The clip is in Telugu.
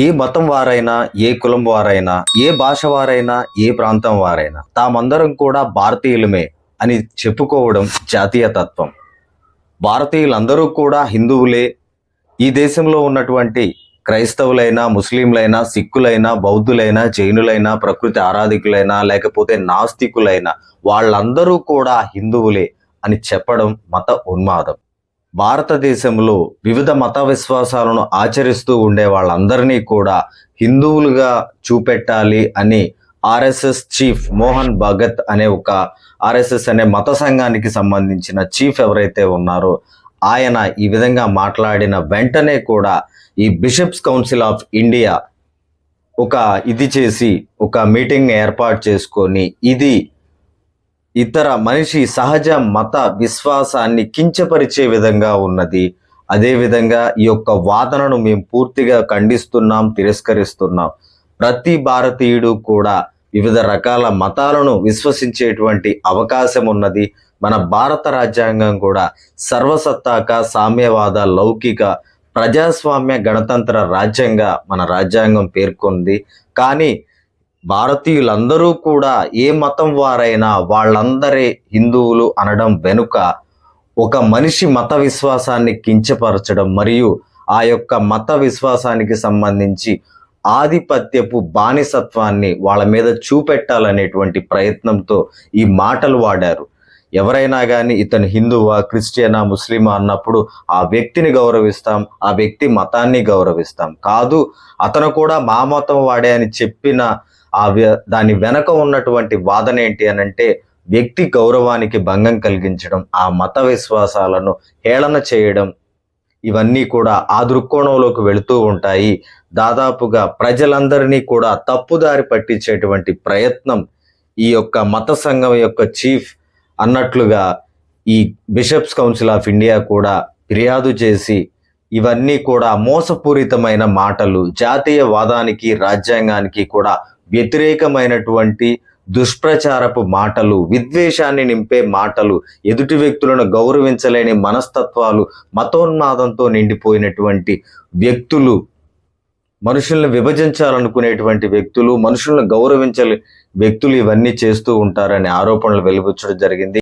ఏ మతం వారైనా ఏ కులం వారైనా ఏ భాష వారైనా ఏ ప్రాంతం వారైనా తామందరం కూడా భారతీయులమే అని చెప్పుకోవడం జాతీయ తత్వం భారతీయులందరూ కూడా హిందువులే. ఈ దేశంలో ఉన్నటువంటి క్రైస్తవులైనా ముస్లింలైనా సిక్కులైనా బౌద్ధులైనా జైనులైనా ప్రకృతి ఆరాధికులైనా లేకపోతే నాస్తికులైనా వాళ్ళందరూ కూడా హిందువులే అని చెప్పడం మత ఉన్మాదం. భారతదేశంలో వివిధ మత విశ్వాసాలను ఆచరిస్తూ ఉండే వాళ్ళందరినీ కూడా హిందువులుగా చూపెట్టాలి అని ఆర్ఎస్ఎస్ చీఫ్ మోహన్ భగత్ అనే ఒక ఆర్ఎస్ఎస్ అనే మత సంఘానికి సంబంధించిన చీఫ్ ఎవరైతే ఉన్నారో ఆయన ఈ విధంగా మాట్లాడిన వెంటనే కూడా ఈ బిషప్స్ కౌన్సిల్ ఆఫ్ ఇండియా ఒక ఇది చేసి ఒక మీటింగ్ ఏర్పాటు చేసుకొని ఇది ఇతర మనిషి సహజ మత విశ్వాసాన్ని కించపరిచే విధంగా ఉన్నది. అదేవిధంగా ఈ యొక్క వాదనను మేము పూర్తిగా ఖండిస్తున్నాం తిరస్కరిస్తున్నాం. ప్రతి భారతీయుడు కూడా వివిధ రకాల మతాలను విశ్వసించేటువంటి అవకాశం ఉన్నది. మన భారత రాజ్యాంగం కూడా సర్వసత్తాక సామ్యవాద లౌకిక ప్రజాస్వామ్య గణతంత్ర రాజ్యంగా మన రాజ్యాంగం పేర్కొంది. కానీ భారతీయులందరూ కూడా ఏ మతం వారైనా వాళ్ళందరే హిందువులు అనడం వెనుక ఒక మనిషి మత విశ్వాసాన్ని కించపరచడం మరియు ఆ యొక్క మత విశ్వాసానికి సంబంధించి ఆధిపత్యపు బానిసత్వాన్ని వాళ్ళ మీద చూపెట్టాలనేటువంటి ప్రయత్నంతో ఈ మాటలు వాడారు. ఎవరైనా కానీ ఇతను హిందువా క్రిస్టియనా ముస్లిమా అన్నప్పుడు ఆ వ్యక్తిని గౌరవిస్తాం ఆ వ్యక్తి మతాన్ని గౌరవిస్తాం. కాదు అతను కూడా మా మతం వాడే అని చెప్పిన ఆ వ్య- దాని వెనక ఉన్నటువంటి వాదన ఏంటి అని అంటే వ్యక్తి గౌరవానికి భంగం కలిగించడం ఆ మత విశ్వాసాలను హేళన చేయడం ఇవన్నీ కూడా ఆ దృక్కోణంలోకి వెళుతూ ఉంటాయి. దాదాపుగా ప్రజలందరినీ కూడా తప్పుదారి పట్టించేటువంటి ప్రయత్నం ఈ యొక్క మత సంఘం యొక్క చీఫ్ అన్నట్లుగా ఈ బిషప్స్ కౌన్సిల్ ఆఫ్ ఇండియా కూడా ఫిర్యాదు చేసి ఇవన్నీ కూడా మోసపూరితమైన మాటలు జాతీయవాదానికి రాజ్యాంగానికి కూడా వ్యతిరేకమైనటువంటి దుష్ప్రచారపు మాటలు విద్వేషాన్ని నింపే మాటలు ఎదుటి వ్యక్తులను గౌరవించలేని మనస్తత్వాలు మతోన్మాదంతో నిండిపోయినటువంటి వ్యక్తులు మనుషుల్ని విభజించాలనుకునేటువంటి వ్యక్తులు మనుషులను గౌరవించలే వ్యక్తులు ఇవన్నీ చేస్తూ ఉంటారనే ఆరోపణలు వెలువచ్చడం జరిగింది.